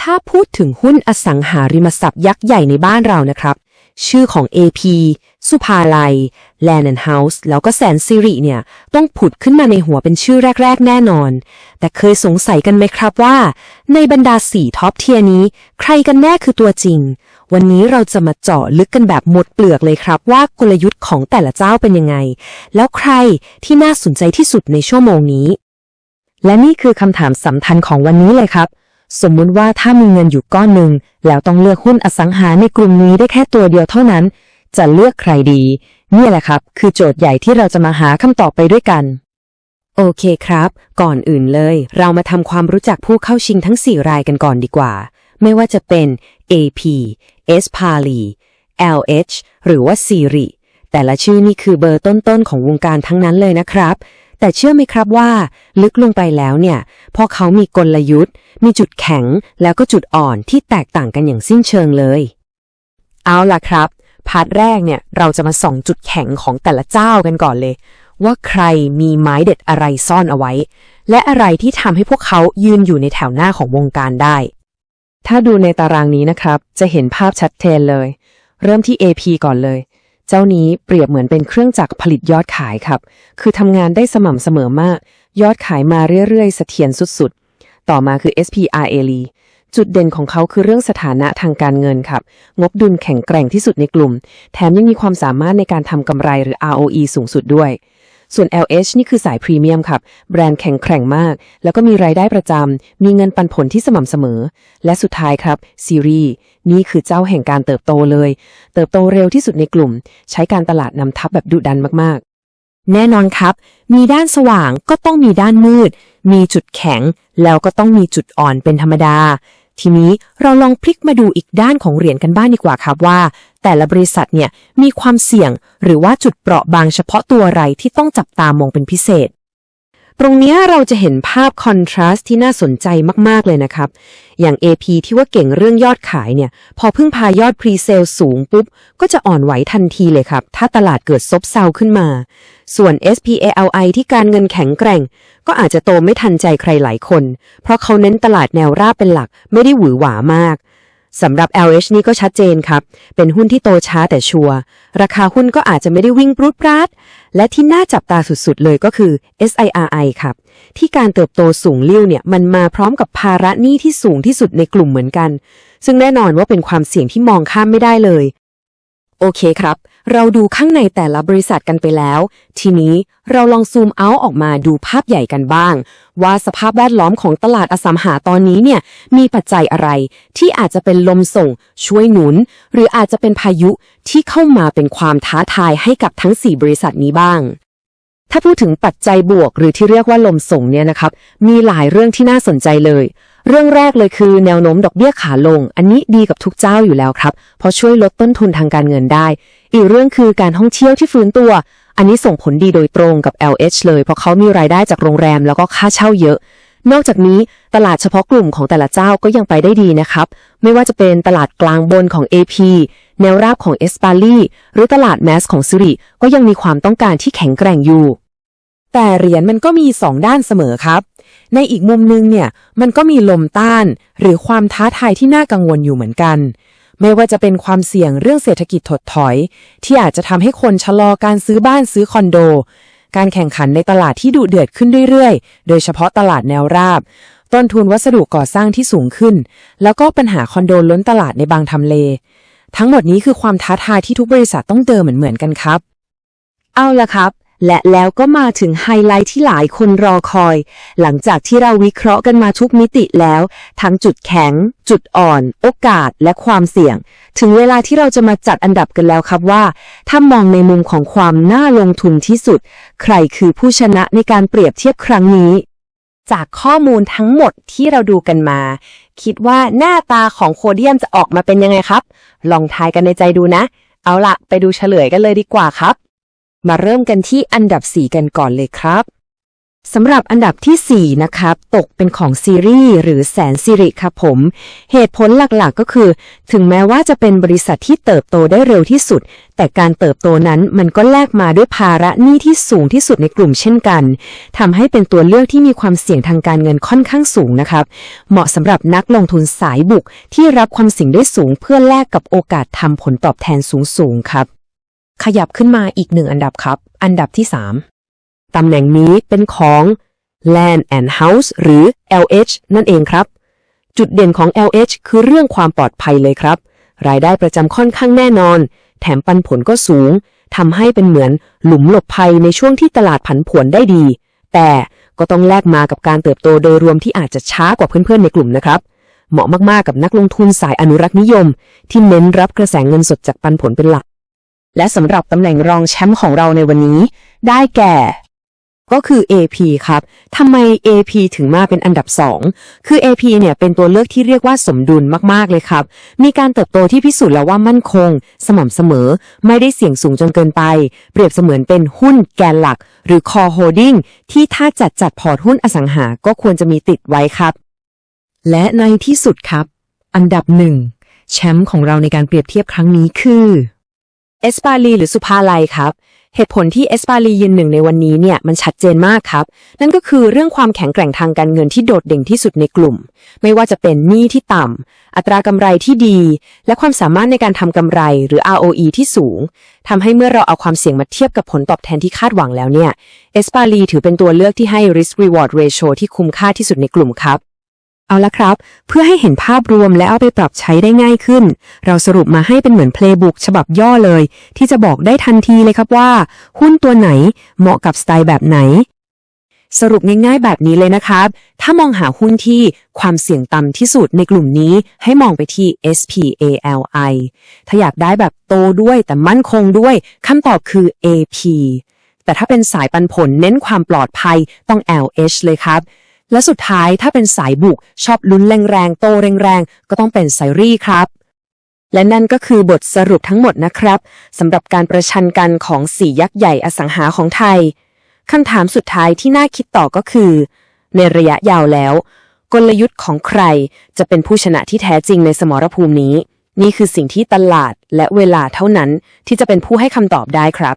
ถ้าพูดถึงหุ้นอสังหาริมทรัพย์ยักษ์ใหญ่ในบ้านเรานะครับ ชื่อของ AP สุภาลัย Land and House แล้วก็แสนสิริเนี่ย ต้องผุดขึ้นมาในหัวเป็นชื่อแรก ๆ แน่นอน แต่เคยสงสัยกันไหมครับว่า ในบรรดาสี่ท็อปเทียร์นี้ ใครกันแน่คือตัวจริง วันนี้เราจะมาเจาะลึกกันแบบหมดเปลือกเลยครับ ว่ากลยุทธ์ของแต่ละเจ้าเป็นยังไง แล้วใครที่น่าสนใจที่สุดในชั่วโมงนี้ และนี่คือคำถามสำคัญของวันนี้เลยครับ สมมุติว่าถ้ามีเงินอยู่ก้อนหนึ่งแล้วต้องเลือกหุ้นอสังหาในกลุ่มนี้ได้แค่ตัวเดียวเท่านั้น จะเลือกใครดี นี่แหละครับ คือโจทย์ใหญ่ที่เราจะมาหาคำตอบไปด้วยกัน โอเคครับ ก่อนอื่นเลย เรามาทำความรู้จักผู้เข้าชิงทั้ง 4 รายกันก่อนดีกว่า ไม่ว่าจะเป็น AP S p a l i LH หรือว่า Siri แต่ละชื่อนี่คือเบอร์ต้นๆของวงการทั้งนั้นเลยนะครับ แต่เชื่อไหมครับว่า ลึกลงไปแล้วเนี่ยพอเขามีกลยุทธ์ มีจุดแข็งแล้วก็จุดอ่อนที่แตกต่างกันอย่างสิ้นเชิงเลย เอาล่ะครับ พาร์ทแรกเนี่ยเราจะมาส่องจุดแข็งของแต่ละเจ้ากันก่อนเลย ว่าใครมีไม้เด็ดอะไรซ่อนเอาไว้ และอะไรที่ทำให้พวกเขายืนอยู่ในแถวหน้าของวงการได้ ถ้าดูในตารางนี้นะครับ จะเห็นภาพชัดเจนเลย เริ่มที่ AP ก่อนเลย เจ้านี้เปรียบเหมือนเป็นเครื่องจักรผลิตยอดขายครับ คือทำงานได้สม่ำเสมอมาก ยอดขายมาเรื่อยๆเสถียรสุดๆ ต่อมาคือ SPRL จุดเด่นของเขาคือเรื่องสถานะทางการเงินครับ งบดุลแข็งแกร่งที่สุดในกลุ่ม แถมยังมีความสามารถในการทำกำไรหรือ ROE สูงสุดด้วย ส่วน LH นี่คือสายพรีเมียมครับ แบรนด์แข็งแกร่งมาก แล้วก็มีรายได้ประจำ มีเงินปันผลที่สม่ำเสมอ และสุดท้ายครับซีรีส์นี่คือเจ้าแห่งการเติบโตเลย เติบโตเร็วที่สุดในกลุ่ม ใช้การตลาดนำทัพแบบดุดันมากๆ แน่นอนครับ มีด้านสว่างก็ต้องมีด้านมืด มีจุดแข็ง แล้วก็ต้องมีจุดอ่อนเป็นธรรมดาทีนี้เราลองพลิกมาดูอีกด้านของเหรียญกันบ้างดีกว่าครับว่า แต่ละบริษัทเนี่ยมีความเสี่ยงหรือว่าจุดเปราะบางเฉพาะตัวอะไรที่ต้องจับตามองเป็นพิเศษ ตรงนี้เราจะเห็นภาพคอนทราสต์ที่น่าสนใจมากๆเลยนะครับ อย่าง AP ที่ว่าเก่งเรื่องยอดขายเนี่ย พอพึ่งพายอดพรีเซลสูงปุ๊บ ก็จะอ่อนไหวทันทีเลยครับ ถ้าตลาดเกิดซบเซาขึ้นมา ส่วน SPALI ที่การเงินแข็งแกร่ง ก็อาจจะโตไม่ทันใจใครหลายคน เพราะเขาเน้นตลาดแนวราบเป็นหลักไม่ได้หวือหวามาก สำหรับ LH นี่ก็ชัดเจนครับ เป็นหุ้นที่โตช้าแต่ชัวร์ ราคาหุ้นก็อาจจะไม่ได้วิ่งปรุดปราด และที่น่าจับตาสุดๆเลยก็คือ SIRI ครับ ที่การเติบโตสูงเลี้ยวเนี่ยมันมาพร้อมกับภาระหนี้ที่สูงที่สุดในกลุ่มเหมือนกัน ซึ่งแน่นอนว่าเป็นความเสี่ยงที่มองข้ามไม่ได้เลย โอเคครับ เราดูข้างในแต่ละบริษัทกันไปแล้ว ทีนี้เราลองซูมเอาท์ออกมาดูภาพใหญ่กันบ้าง ว่าสภาพแวดล้อมของตลาดอสังหาตอนนี้เนี่ยมีปัจจัยอะไร ที่อาจจะเป็นลมส่ง ช่วยหนุน หรืออาจจะเป็นพายุที่เข้ามาเป็นความท้าทายให้กับทั้ง 4 บริษัทนี้บ้างถ้าพูดถึงปัจจัยบวกหรือที่เรียกว่าลมส่งเนี่ยนะครับ มีหลายเรื่องที่น่าสนใจเลย เรื่องแรกเลยคือแนวโน้มดอกเบี้ยขาลง อันนี้ดีกับทุกเจ้าอยู่แล้วครับ เพราะช่วยลดต้นทุนทางการเงินได้ อีกเรื่องคือการท่องเที่ยวที่ฟื้นตัว อันนี้ส่งผลดีโดยตรงกับ LH เลย เพราะเขามีรายได้จากโรงแรมแล้วก็ค่าเช่าเยอะ นอกจากนี้ตลาดเฉพาะกลุ่มของแต่ละเจ้าก็ยังไปได้ดีนะครับ ไม่ว่าจะเป็นตลาดกลางบนของ AP แนวราบของ e s p a l i หรือตลาดแมสของซิริก็ยังมีความต้องการที่แข็งแกร่งอยู่ แต่เหรียญมันก็มีสองด้านเสมอครับ ในอีกมุมนึงเนี่ยมันก็มีลมต้านหรือความท้าทายที่น่ากังวลอยู่เหมือนกัน ไม่ว่าจะเป็นความเสี่ยงเรื่องเศรษฐกิจถดถอย ที่อาจจะทำให้คนชะลอการซื้อบ้านซื้อคอนโด การแข่งขันในตลาดที่ดุเดือดขึ้นเรื่อยๆ โดยเฉพาะตลาดแนวราบ ต้นทุนวัสดุก่อสร้างที่สูงขึ้น แล้วก็ปัญหาคอนโดล้นตลาดในบางทำเล ทั้งหมดนี้คือความท้าทายที่ทุกบริษัทต้องเจอเหมือนๆกันครับ เอาละครับ และแล้วก็มาถึงไฮไลท์ที่หลายคนรอคอย หลังจากที่เราวิเคราะห์กันมาทุกมิติแล้ว ทั้งจุดแข็ง จุดอ่อน โอกาสและความเสี่ยง ถึงเวลาที่เราจะมาจัดอันดับกันแล้วครับว่า ถ้ามองในมุมของความน่าลงทุนที่สุด ใครคือผู้ชนะในการเปรียบเทียบครั้งนี้ จากข้อมูลทั้งหมดที่เราดูกันมา คิดว่าหน้าตาของโคเดียมจะออกมาเป็นยังไงครับ ลองทายกันในใจดูนะ เอาละไปดูเฉลยกันเลยดีกว่าครับ มาเริ่มกันที่อันดับ 4 กันก่อนเลยครับสำหรับอันดับทีสี่4 นะครับ ตกเป็นของซีรีส์หรือแสนสิริครับผม เหตุผลหลักๆก็คือ ถึงแม้ว่าจะเป็นบริษัทที่เติบโตได้เร็วที่สุด แต่การเติบโตนั้นมันก็แลกมาด้วยภาระหนี้ที่สูงที่สุดในกลุ่มเช่นกันทำให้เป็นตัวเลือกที่มีความเสี่ยงทางการเงินค่อนข้างสูงนะครับ เหมาะสำหรับนักลงทุนสายบุกที่รับความเสี่ยงได้สูงเพื่อแลกกับโอกาสทำผลตอบแทนสูงๆครับ ขยับขึ้นมาอีกหนึ่งอันดับครับ อันดับที่ 3 ตำแหน่งนี้เป็นของ Land and House หรือ LH นั่นเองครับ จุดเด่นของ LH คือเรื่องความปลอดภัยเลยครับ รายได้ประจำค่อนข้างแน่นอน แถมปันผลก็สูงทำให้เป็นเหมือนหลุมหลบภัยในช่วงที่ตลาดผันผวนได้ดี แต่ก็ต้องแลกมากับการเติบโตโดยรวมที่อาจจะช้ากว่าเพื่อนๆในกลุ่มนะครับ เหมาะมากๆกับนักลงทุนสายอนุรักษ์นิยม ที่เน้นรับกระแสเงินสดจากปันผลเป็นหลัก และสำหรับตำแหน่งรองแชมป์ของเราในวันนี้ ได้แก่ ก็คือ AP ครับทำไม AP ถึงมาเป็นอันดับ 2 คือ AP เนี่ยเป็นตัวเลือกที่เรียกว่าสมดุลมากๆเลยครับ มีการเติบโตที่พิสูจน์แล้วว่ามั่นคง สม่ำเสมอ ไม่ได้เสี่ยงสูงจนเกินไป เปรียบเสมือนเป็นหุ้นแกนหลัก หรือ core holding ที่ถ้าจัดจัดพอร์ตหุ้นอสังหา ก็ควรจะมีติดไว้ครับ และในที่สุดครับ อันดับหนึ่งแชมป์ของเราในการเปรียบเทียบครั้งนี้คือ เอสปาลีหรือสุภาลัยครับ เหตุผลที่เอสปาลียืนหนึ่งในวันนี้เนี่ยมันชัดเจนมากครับ นั่นก็คือเรื่องความแข็งแกร่งทางการเงินที่โดดเด่นที่สุดในกลุ่ม ไม่ว่าจะเป็นหนี้ที่ต่ำ อัตรากำไรที่ดี และความสามารถในการทำกำไรหรือ ROE ที่สูงทำให้เมื่อเราเอาความเสี่ยงมาเทียบกับผลตอบแทนที่คาดหวังแล้วเนี่ยเอสปาลีถือเป็นตัวเลือกที่ให้ risk reward ratio ที่คุ้มค่าที่สุดในกลุ่มครับ เอาละครับ เพื่อให้เห็นภาพรวมและเอาไปปรับใช้ได้ง่ายขึ้น เราสรุปมาให้เป็นเหมือนเพลย์บุ๊กฉบับย่อเลย ที่จะบอกได้ทันทีเลยครับว่า หุ้นตัวไหนเหมาะกับสไตล์แบบไหน สรุปง่ายๆแบบนี้เลยนะครับ ถ้ามองหาหุ้นที่ความเสี่ยงต่ำที่สุดในกลุ่มนี้ให้มองไปที่ SPALI ถ้าอยากได้แบบโตด้วยแต่มั่นคงด้วยคำตอบคือ AP แต่ถ้าเป็นสายปันผลเน้นความปลอดภัยต้อง LH เลยครับ และสุดท้ายถ้าเป็นสายบุก ชอบลุ้นแรงๆ โตแรงๆ ก็ต้องเป็นไซรี่ครับ และนั่นก็คือบทสรุปทั้งหมดนะครับสำหรับการประชันกันของสี่ยักษ์ใหญ่อสังหาของไทยคำถามสุดท้ายที่น่าคิดต่อก็คือ ในระยะยาวแล้ว กลยุทธ์ของใครจะเป็นผู้ชนะที่แท้จริงในสมรภูมินี้ นี่คือสิ่งที่ตลาดและเวลาเท่านั้นที่จะเป็นผู้ให้คำตอบได้ครับ